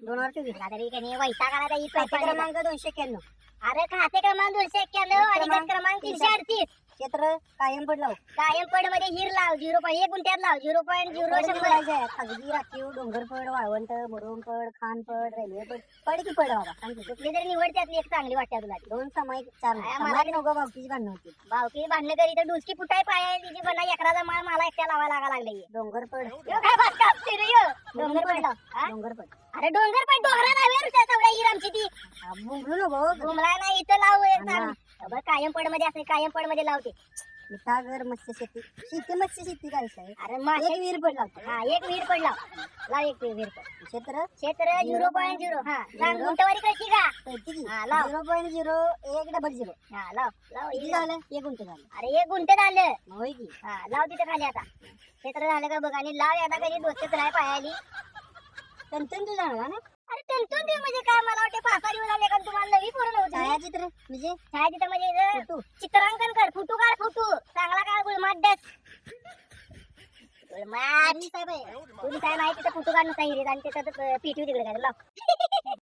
दोन हजार चोवीस आता वैताग आला त्या इथं खाते क्रमांक दोनशे एक्क्याण्णव. अरे खाते क्रमांक दोनशे एक्क्याण्णव आणि गट क्रमांक तीनशे अडतीस. क्षेत्र कायम पडलं कायम पडमध्ये हिर लाव झिरो पॉईंट एक गुंठ्यात लाव झिरो पॉईंट झिरो शंभर. खाजगी राखीव डोंगरपड वाळवंट मुरुमपड खानपड रेल्वेपड. पड की पड बाबा सांग की. कुठली तरी निवड त्यातली एक चांगली वाटते तुला. दोन सामायिक चार मला- नव्हतं भावकीची भांडणं होती. भावकी बांधले तरी तर डुसकी फुटाय पाय तिची. बना एकराचा माळ मला एकट्या लावा लागा लागले डोंगरपड. काय बात कापते रे ह्यो? डोंगर? डोंगरपड. अरे डोंगर पण डोंगरा नाही रे हिर आमची ती. बुंगळू नको. गुमला नाही इथं लाव एक बघ, कायम पडमध्ये असते कायम पडमध्ये लावते मिठागर मत्स्य शेती? शेती मत्स्य शेती काय आहे. अरे मासे एक विहीर पड लावतो. हा एक विहीर पडला लाव. एक विहीर पड क्षेत्र? क्षेत्र झिरो पॉईंट झिरो हा सांग गुंटवारी कळती का? हा, लाव. झिरो पॉईंट झिरो एक डबल झिरो हा लाव. लाव किती झालं? एक गुंठ झालं. अरे एक गुंट झालं. होय की? हा लाव तिथं खाली आता. क्षेत्र झालं का बघ आणि लाव आता कधी दोस्त नाही पायाली. तंतन तू जाणार ना? अरे तंतून म्हणजे काय? मला वाटते पासा दिवस आले का तुम्हाला नवी पूर्ण होती छायाचित्र म्हणजे छायाचित्र म्हणजे फोटो. चित्रांकन कर. फोटो काढ फोटो. चांगला काढ गुळमाट डस गुळमाट साहेब आहे. पोलीस आहे माहिती तिथं फोटो काढ नुसता हिरीत आणि तिथं पीटी तिकडे लाव.